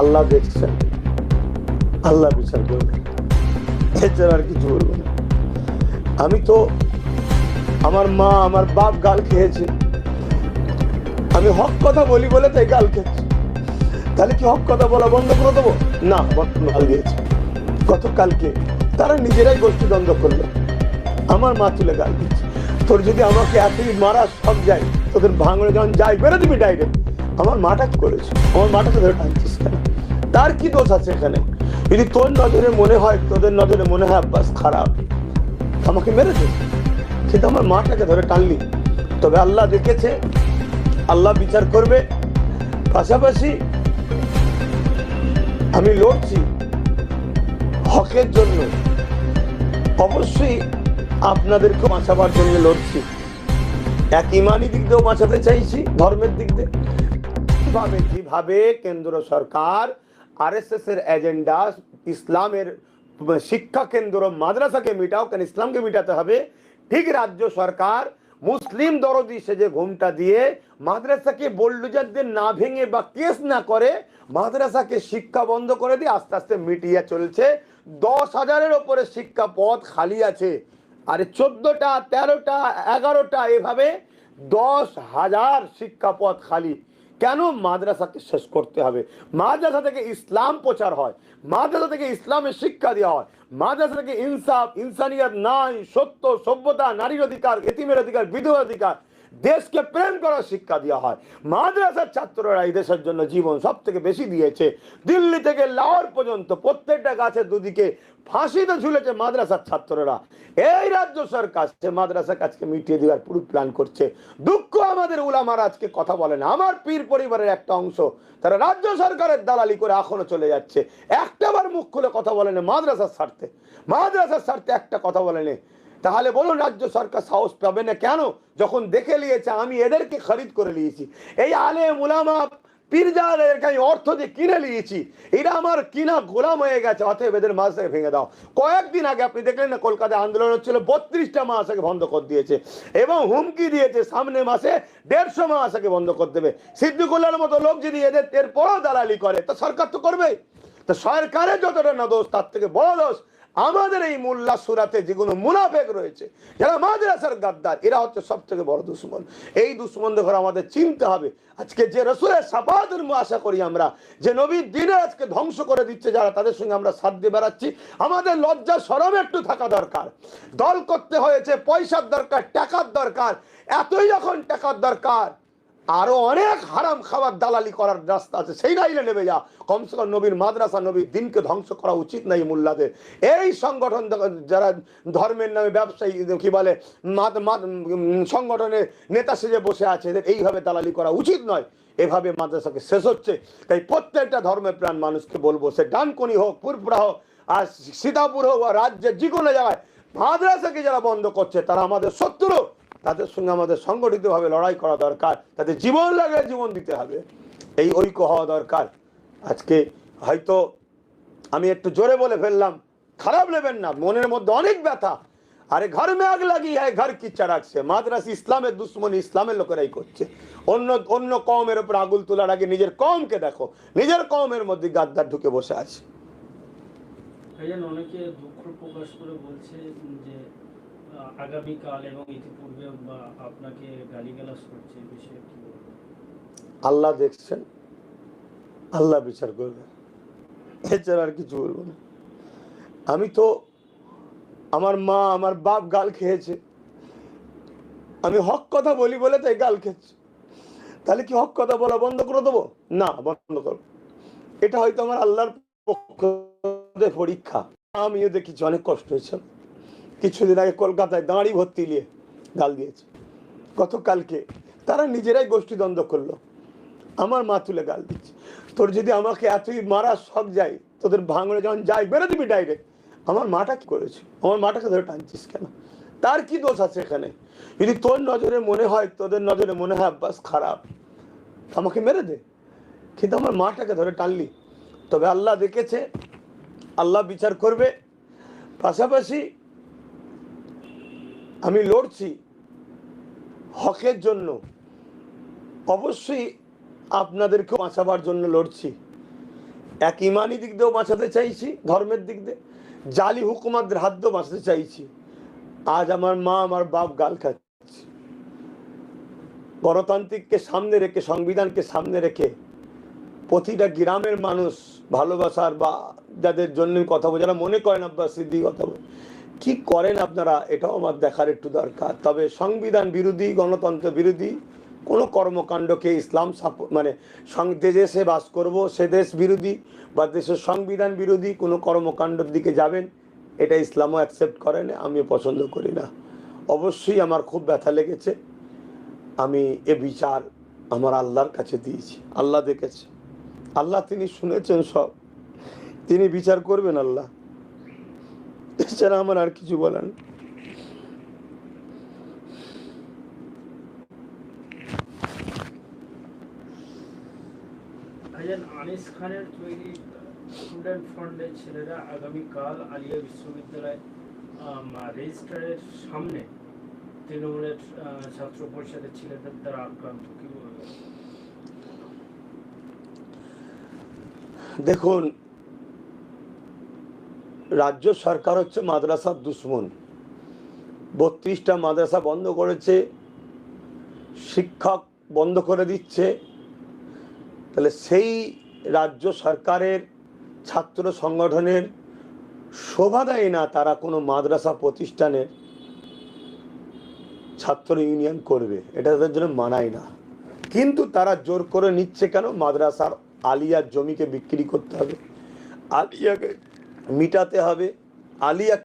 আল্লাহ দেখছেন। আল্লাহ বিচার করবে এছাড়া আর কিছু বলব না। আমি তো আমার মা, আমার বাপ গাল খেয়েছে। আমি হক কথা বলি বলে তাই গাল খেয়েছি। তাহলে কি হক কথা বলা বন্ধ করে দেবো? না গাল দিয়েছে গতকালকে তারা নিজেরাই গোষ্ঠী দ্বন্দ্ব করল। আমার মা তুলে গাল দিচ্ছে তোর যদি আমাকে এতই মারা সব যায়, তোদের ভাঙড়ে যখন যাই বেরো দিবি ডাইরেক্ট আমার মাটা করেছে। আমার মাটাকে ধরে টানছিস কেন? তার কি দোষ আছে এখানে? যদি তোর নজরে মনে হয়, তোদের নজরে মনে হয়, আব্বাস, খারাপ। আমাকে মেরে দে কিন্তু আমার মাটাকে ধরে টানলি। তবে আল্লাহ দেখেছে, আল্লাহ বিচার করবে। পাশাপাশি আমি লড়ছি হকের জন্য। অবশ্যই আপনাদেরকে বাঁচাবার জন্য লড়ছি। এক ইমানি দিক দিয়েও বাঁচাতে চাইছি, ধর্মের দিক দিয়ে। কীভাবে যেভাবে কেন্দ্র সরকার আরএসএস এর এজেন্ডা ইসলামের শিক্ষা কেন্দ্র, মাদ্রাসাকে মিটাও কেন ইসলামকে মিটাতে হবে। ঠিক রাজ্য সরকার, মুসলিম দরদি সেজে ঘুমটা দিয়ে মাদ্রাসাকে বোল্ডুজারদের না ভেঙে বা কেস না করে, মাদ্রাসাকে শিক্ষা বন্ধ করে দিয়ে আস্তে আস্তে মিটিয়ে চলছে। দশ হাজারের ওপরে শিক্ষা পদ খালি আছে। আরে চোদ্দটা, তেরোটা, এগারোটা, এভাবে দশ হাজার শিক্ষা পদ খালি। কেন মাদ্রাসাকে শেষ করতে হবে? মাদ্রাসা থেকে ইসলাম প্রচার হয়। মাদ্রাসা থেকে ইসলামের শিক্ষা দেওয়া হয়। মাদ্রাসা থেকে ইনসাফ, ইনসানিয়ত নাই, সত্য, সভ্যতা, নারীর অধিকার, এতিমের অধিকার, বিধবার অধিকার দেশকে প্রেম করার শিক্ষা দেওয়া হয়। মাদ্রাসার ছাত্ররা এই দেশের জন্য জীবন সব থেকে বেশি দিয়েছে। দিল্লি থেকে লাহোর পর্যন্ত প্রত্যেকটা গাছের দুদিকে ফাঁসিতে ঝুলেছে মাদ্রাসার ছাত্ররা। এই রাজ্য সরকার সে মাদ্রাসা কাজকে মিটিয়ে দেওয়ার পুরো প্ল্যান করছে। দুঃখ আমাদের উলামার আজকে কথা বলে না আমার পীর পরিবারের একটা অংশ, তারা রাজ্য সরকারের দালালি করে এখনও চলে যাচ্ছে। একটাবার মুখ খুলে কথা বলে না মাদ্রাসার স্বার্থে। মাদ্রাসার স্বার্থে একটা কথা বলেনি। তাহলে বলুন, রাজ্য সরকার সাহস পাবে না কেন? যখন দেখে নিয়েছে, আমি এদেরকে খরিদ করে নিয়েছি। এই আলে মুলামা পীরজাদেরকে আমি অর্থ দিয়ে কিনে নিয়েছি। এরা আমার কিনা গোলাম হয়ে গেছে, অতএব এদের মাসাকে ভেঙে দাও। কয়েকদিন আগে আপনি দেখলেন না, কলকাতায় আন্দোলন হচ্ছিল, বত্রিশটা মাসাকে বন্ধ করে দিয়েছে এবং হুমকি দিয়েছে, সামনে মাসে দেড়শো মাসাকে বন্ধ করে দেবে। সিদ্দিকুল্লার মতো লোক যদি এদের এরপরও দালালি করে, তা সরকার তো করবেই। তো সরকারের যতটা না দোষ, তার থেকে বড় দোষ আমাদের এই মোল্লা সুরাতে যেগুলো মুনাফেক রয়েছে। যারা মাদ্রাসার গাদ্দার, এরা হচ্ছে সব থেকে বড় দুশ্মন। এই দুশ্মন দেখে আমাদের চিনতে হবে। আজকে যে রসুলের সাপাতের আশা করি আমরা, যে নবীর দিনে আজকে ধ্বংস করে দিচ্ছে, যারা তাদের সঙ্গে আমরা সাথ দিয়ে বেড়াচ্ছি, আমাদের লজ্জা সরম একটু থাকা দরকার। দল করতে হয়েছে, পয়সার দরকার, টাকার দরকার। এতই যখন টাকার দরকার আরও অনেক হারাম খাবার দালালি করার রাস্তা আছে। সেই লাইনে নেমে যা। কমসে কম নবীর মাদ্রাসা, নবীর দিনকে ধ্বংস করা উচিত নাই মোল্লাদের। এই সংগঠন যারা ধর্মের নামে ব্যবসায়ী, কি বলে সংগঠনের নেতা সেজে বসে আছে, এদের এইভাবে দালালি করা উচিত নয়। এভাবে মাদ্রাসাকে শেষ হচ্ছে। তাই প্রত্যেকটা ধর্মের প্রাণ মানুষকে বলব, সে ডানকুনি হোক, পুরপুরা হোক, আর সীতাপুর হোক, বা রাজ্যের যে কোনো জায়গায় মাদ্রাসাকে যারা বন্ধ করছে, তারা আমাদের শত্রু। তাদের সঙ্গে আমাদের সংগঠিতভাবে লড়াই করা দরকার, তাদের জীবন লাগে জীবন দিতে হবে, এই ঐক্য হওয়া দরকার। আজকে হয়তো আমি একটু জোরে বলে ফেললাম, খারাপ নেবেন না, মনের মধ্যে অনেক ব্যথা। আরে ঘর মে আগ লাগি হয় ঘর কি চারাকছে মাদ্রাস ইসলামের দুশ্মনী ইসলামের লোকেরাই করছে। অন্য অন্য কমের উপর আগুল তোলার আগে নিজের কমকে দেখো, নিজের কমের মধ্যে গাদ্দার ঢুকে বসে আছে। অনেকে দুঃখ প্রকাশ করে বলছে যে আগামীকাল এবং ইতিপূর্বে আপনাকে গালিগালাজ করছে বিষয়ে কি আল্লাহ দেখছেন, আল্লাহ বিচার করবে এছাড়া আর কিছু বলব না। আমি তো আমার মা, আমার বাপ গাল খেয়েছে। আমি হক কথা বলি বলে তাই গাল খেয়েছে। তাহলে কি হক কথা বলা বন্ধ করে দেবো? না, বন্ধ করব এটা হয়তো আমার আল্লাহর পক্ষ পরীক্ষা। আমিও দেখেছি অনেক কষ্ট হয়েছে। কিছুদিন আগে কলকাতায় দাঁড়ি ভর্তি নিয়ে গাল দিয়েছে। গতকালকে তারা নিজেরাই গোষ্ঠী দ্বন্দ্ব করল। আমার মা তুলে গাল দিচ্ছে। তোর যদি আমাকে এতই মারা শখ যায়, তোদের ভাঙড়ে যখন যাই বেরো দিবি ডাইরেক্ট আমার মাটা কি করেছে? আমার মাটাকে ধরে টানছিস কেন? তার কি দোষ আছে এখানে? যদি তোর নজরে মনে হয়, তোদের নজরে মনে হয়, আব্বাস, খারাপ। আমাকে মেরে দে। কিন্তু আমার মাটাকে ধরে টানলি। তবে আল্লাহ দেখেছে, আল্লাহ বিচার করবে। পাশাপাশি আমি লড়ছি হকের জন্য। অবশ্যই আপনাদেরকে বাঁচাবার জন্য লড়ছি। এক ইমানি দিক দিয়েও বাঁচাতে চাইছি, ধর্মের দিক দিয়ে। জালি হুকুমাদের হাত দিয়েও বাঁচাতে চাইছি। আজ আমার মা, আমার বাপ গাল খাচ্ছে। গণতান্ত্রিককে সামনে রেখে, সংবিধানকে সামনে রেখে প্রতিটা গ্রামের মানুষ ভালোবাসার বা যাদের জন্য কথা বলে, যারা মনে করেন আব্বাস সিদ্দি কথা বলে কি করেন আপনারা? এটাও আমার দেখার একটু দরকার। তবে সংবিধান বিরোধী, গণতন্ত্র বিরোধী কোনো কর্মকাণ্ডকে ইসলাম মানে দেশে বাস করব, সে দেশ বিরোধী বা দেশের সংবিধান বিরোধী কোনো কর্মকাণ্ডের দিকে যাবেন, এটা ইসলামও অ্যাকসেপ্ট করে না আমিও পছন্দ করি না। অবশ্যই আমার খুব ব্যথা লেগেছে। আমি এ বিচার আমার আল্লাহর কাছে দিয়েছি। আল্লাহ দেখেছে। আল্লাহ তিনি শুনেছেন সব। তিনি বিচার করবেন আল্লাহ। এছাড়া আমার আর কিছু বলার। আনিস খানের তৈরি স্টুডেন্ট ফ্রন্টের ছেলেরা আগামীকাল আলিয়া বিশ্ববিদ্যালয় রেজিস্ট্রারের সামনে তৃণমূলের ছাত্র পরিষদের ছেলেদের দ্বারা আক্রান্ত কি দেখুন রাজ্য সরকার হচ্ছে মাদ্রাসার দুশ্মন। বত্রিশটা মাদ্রাসা বন্ধ করেছে, শিক্ষক বন্ধ করে দিচ্ছে। তাহলে সেই রাজ্য সরকারের ছাত্র সংগঠনের শোভা দেয় না তারা কোনো মাদ্রাসা প্রতিষ্ঠানের ছাত্র ইউনিয়ন করবে। এটা তাদের জন্য মানায় না। কিন্তু তারা জোর করে নিচ্ছে কেন? মাদ্রাসার আলিয়ার জমিকে বিক্রি করতে হবে। আলিয়াকে মিটাতে হবে। আলিয়া